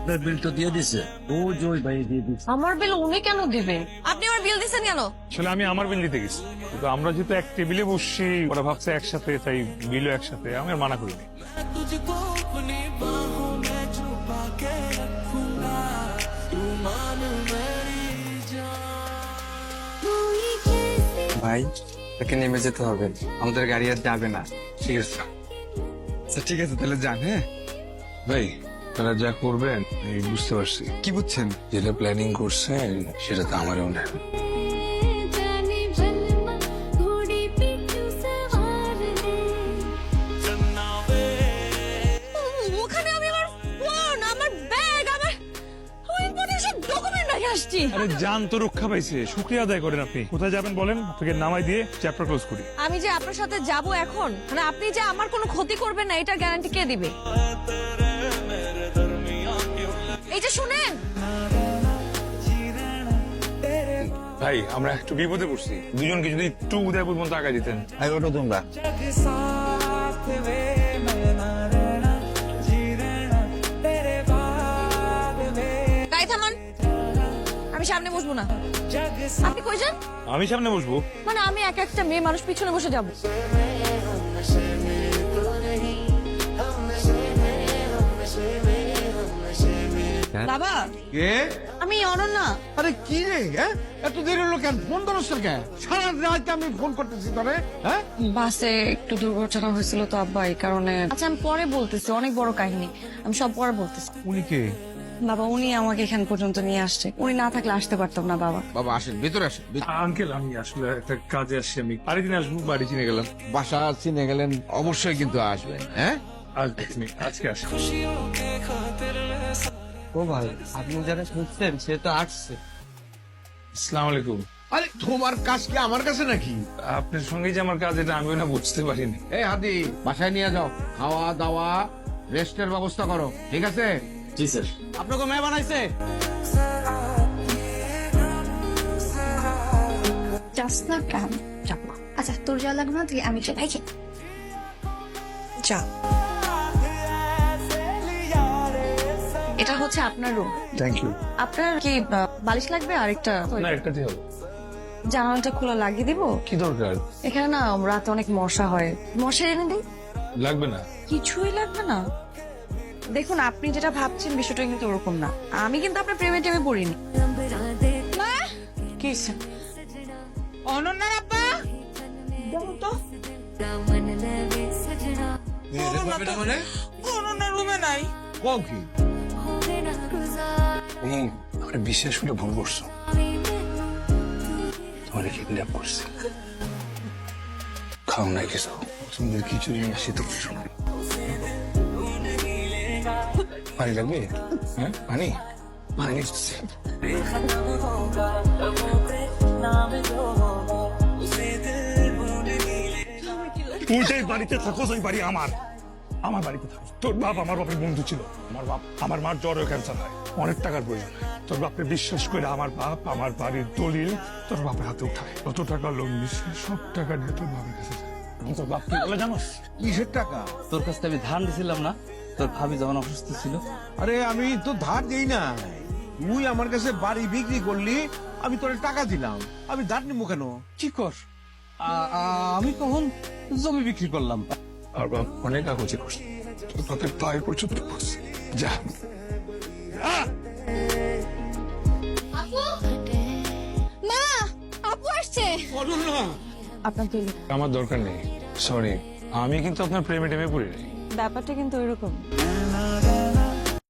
আপনার বিল তো দিয়ে দিছে ও জয় ভাই দিয়ে দিছে আমার বিল উনি কেন দিবে? আপনি আমার বিল দিছেন কেন? আসলে আমি আমার বিল দিতে গেছি। কিন্তু আমরা যেহেতু এক টেবিলে বসছি ওরা ভাবছে একসাথে তাই বিলও একসাথে। আমি আর মানা করিনি। ভাই তাকে নেমে যেতে হবে। আমাদের গাড়ি আর যাবে না। ঠিক আছে। আচ্ছা ঠিক আছে তাহলে যান হ্যাঁ? ভাই তারা যা করবেন আমি বুঝতে পারছি। কি বুঝছেন? যেটা প্ল্যানিং করছেন সেটা তো আমারও না। আসছি। জান তো রক্ষা পাইছে। শুকরিয়া আদায় করেন আপনি। কোথায় যাবেন বলেন? আপনাকে নামাই দিয়ে চ্যাপ্টার ক্লোজ করি। আমি যে আপনার সাথে যাব এখন মানে আপনি যে আমার কোনো ক্ষতি করবেন না এটা গ্যারান্টি কে দিবে? এই শুনেন। ভাই আমরা একটু বিপদে পড়ছি। দুজনকে যদি একটু উদয়পুর পর্যন্ত আগায় দিতেন? আই ওটো তোমরা। গাড়ি থামান। আমি সামনে বসবো না। আপনি কই যান? আমি সামনে বসবো। মানে আমি এক একটা মেয়ে মানুষ পিছনে বসে যাব। বাবা। কে? আমি অনন্যা। আরে কি রে হ্যাঁ এত দেরি হলো কেন? ফোন ধরস না কেন? সারা রাত আমি ফোন করতেছি তোরে হ্যাঁ বাসে একটু দুর্ঘটনা হয়েছিল তো আব্বা এই কারণে। আচ্ছা আমি পরে বলতেছি অনেক বড় কাহিনী। আমি সব পরে বলতেছি। উনি কে? বাবা উনি আমাকে এখান পর্যন্ত নিয়ে আসছে। উনি না থাকলে আসতে পারতাম না বাবা। বাবা আসেন ভিতরে আসেন। আঙ্কেল আমি আসলে একটা কাজে আসছি আমি আরেকদিন আসব বাড়ি চিনে গেলাম। বাসা চিনে গেলেন অবশ্যই কিন্তু আসবেন হ্যাঁ? আজ আজকে আসি ও ভাই আপনি যারা খুঁজছেন সে তো আসছে। আসসালামু আলাইকুম আরে তোমার কাজ কি আমার কাছে নাকি? আপনার সঙ্গে যে আমার কাজ এটা আমিও না বুঝতে পারিনি। এই হাদি বাসায় নিয়ে যাও। খাওয়া দাওয়া রেস্টের ব্যবস্থা করো ঠিক আছে? জি স্যার। আপনাকে মেয়ে বানাইছে। যাস না কেন আচ্ছা তোর যা লাগবে না তুই আমি চলে যাই যা। এটা হচ্ছে আপনার রুম থ্যাংক ইউ আপনার কি বালিশ লাগবে আর একটা না হবে। জানালাটা খোলা লাগিয়ে দিব? কি দরকার? এখানে না রাতে অনেক মশা হয়। মশা এনে দিই? লাগবে না। কিছুই লাগবে না? দেখুন আপনি যেটা ভাবছেন বিষয়টা কিন্তু ওরকম না। আমি কিন্তু আপনার প্রেমে টেমে পড়িনি। কি অনন্যার আব্বা দেখুন তো। মানে? রুমে নাই। কি? তুমি আমার বিশ্বাস করে ভুল করছ। তোমার কিডন্যাপ করছে। খাও না কিছু। তোমাদের নিয়ে আসি তো পানি লাগবে? হ্যাঁ পানি? পানি নিচ্ছি ওইটাই বাড়িতে থাকো, ওই বাড়ি আমার। আমার বাড়িতে থাকো তোর বাপ আমার বাপের বন্ধু ছিল। আমার বাপ আমার মার জ্বর ক্যান্সার হয়। অনেক টাকার প্রয়োজন। তোর বাপকে বিশ্বাস করে আমার বাপ আমার বাড়ির দলিল তোর বাপের হাতে উঠায়। কত টাকা লোন দিচ্ছে সব টাকা নিয়ে তোর বাপের কাছে তোর বাপ কি বলে জানোস? কিসের টাকা? তোর কাছ থেকে আমি ধান দিছিলাম না। তোর ভাবি যখন অসুস্থ ছিল। আরে আমি তো ধার দেই না তুই আমার কাছে বাড়ি বিক্রি করলি আমি তোর টাকা দিলাম। আমি ধার নিবো কেন? কি কর? আমি কখন জমি বিক্রি করলাম। আর বাপ অনেক আগুচি করছে। বাপের পায়ে পর্যন্ত পড়ছে। যা। মা আপু আসছে। আপনার তুই আমার দরকার নেই। সরি আমি কিন্তু আপনার প্রেমে টেমে পড়ি ব্যাপারটা কিন্তু ওইরকম।